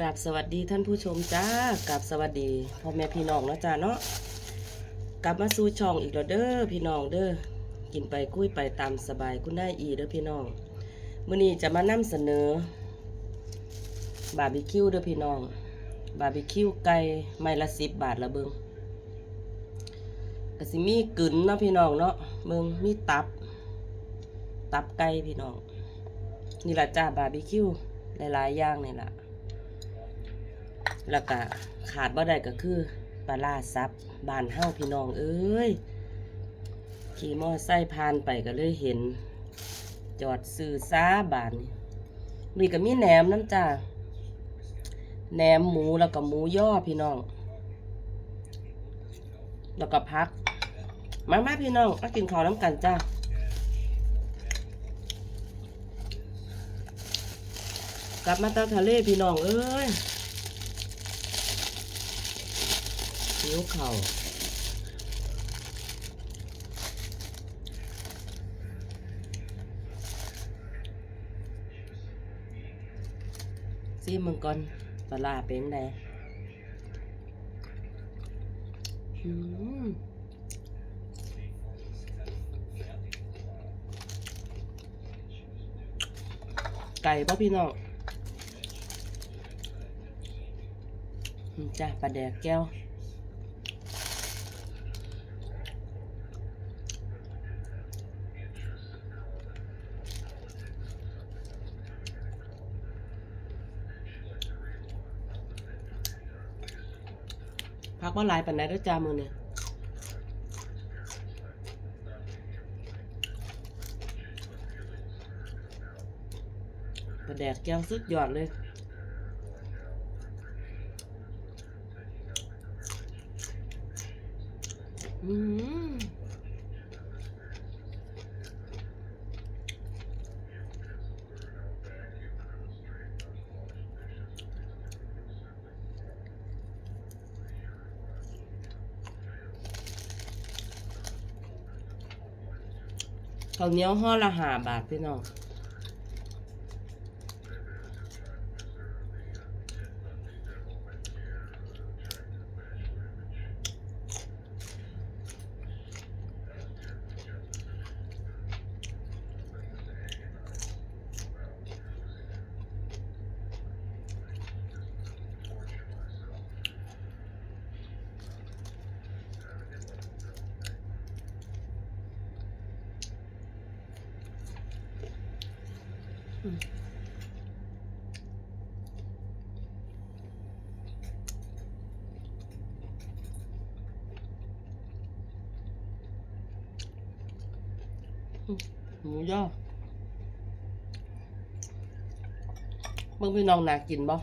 กราบสวัสดีท่านผู้ชมจ้ากราบสวัสดีพ่อแม่พี่น้องนะจ้าเนาะกลับมาสู่ช่องอีกแล้วเด้อพี่น้องเด้อกินไปกุ้ยไปตามสบายคุณได้อีเด้อพี่น้องมื้อนี้จะมานำเสนอบาร์บีคิวเด้อพี่น้อง บาร์บีคิวไก่ไม้ละสิบบาทละเบิงก็สิมีกึ๋นเนาะพี่น้องเนาะเบิงมีตับ ตับไก่พี่น้อง นี่ละจ้าบาร์บีคิวหลายๆอย่างนี่แหละ แล้วก็ขาดบ่ได้ก็คือปลาล่าซับบานเฮาพี่น้องเอ้ยขี่มอไซค์ผ่านไปก็เลยเห็น จอดซื้อซ้าบานนี่ก็มีแหนมน้ำจ้าแหนมหมูแล้วก็หมูย่อพี่น้อง แล้วก็พัก มามาพี่น้องมากินข้าวน้ำกันจ้ากลับมาตาทะเลพี่น้องเอ้ย หิวเข่าซีมึงก่อนปลาเป็นไงอืมไก่ป่ะพี่น้องจ้ะปลาแดกแก้ว พักว่าลายปันไหนด้วยจ้ามือเนี่ยประแดกแก้วสุดยอดเลยอืม ข้าวเหนียวห่อละห้าบาทพี่น้อง หมูย่อเบิ่งพี่น้องนากินบ่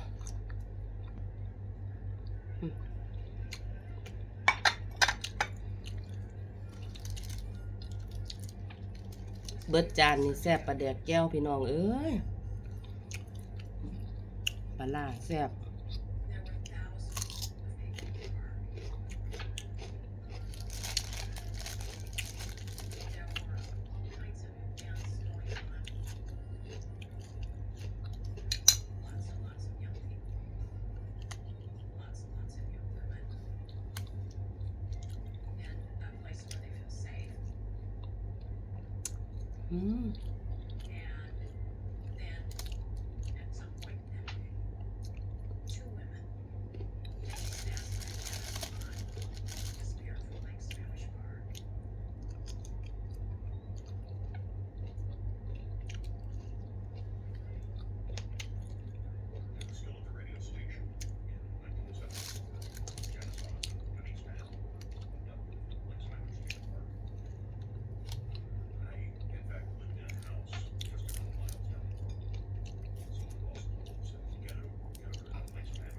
เบิดจานนี่แซ่บปลาแดกแก้วพี่น้องเอ้ยปลาล่าแซ่บ อื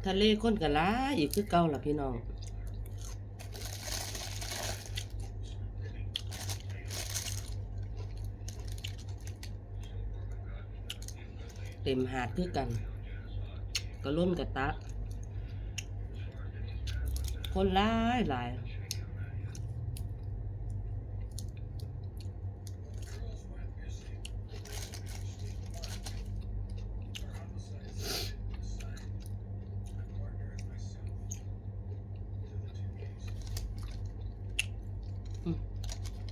ทะเลข้นกะลาอีกคือเก่าล่ะพี่น้องเต็มหาดคือกัน ก็ล้นกระตะคนหลายหลาย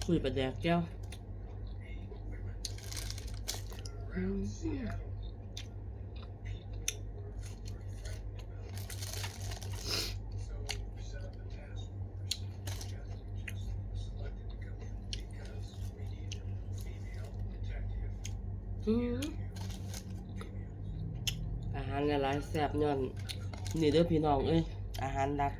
คุยประแดกแก้วอืมอืมอาหารหลายๆแซ่บย้อนนี่เด้อพี่น้องเอ้ยอาหารดัก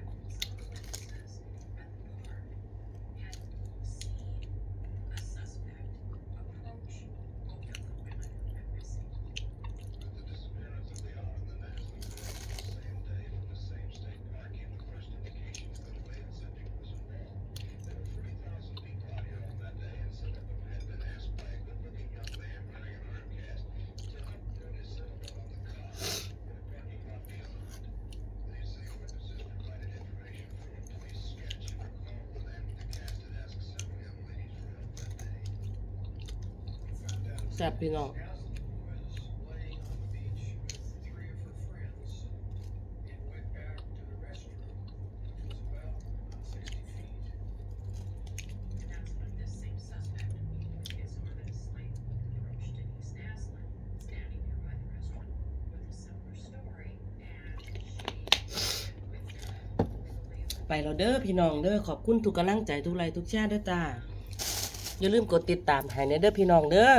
she went with her. We believe ไปแล้วเด้อพี่น้องเด้อขอบคุณทุกกำลังใจทุกไลค์ทุกแชร์เด้อจ้าอย่าลืมกดติดตามให้ในเด้อพี่น้องเด้อ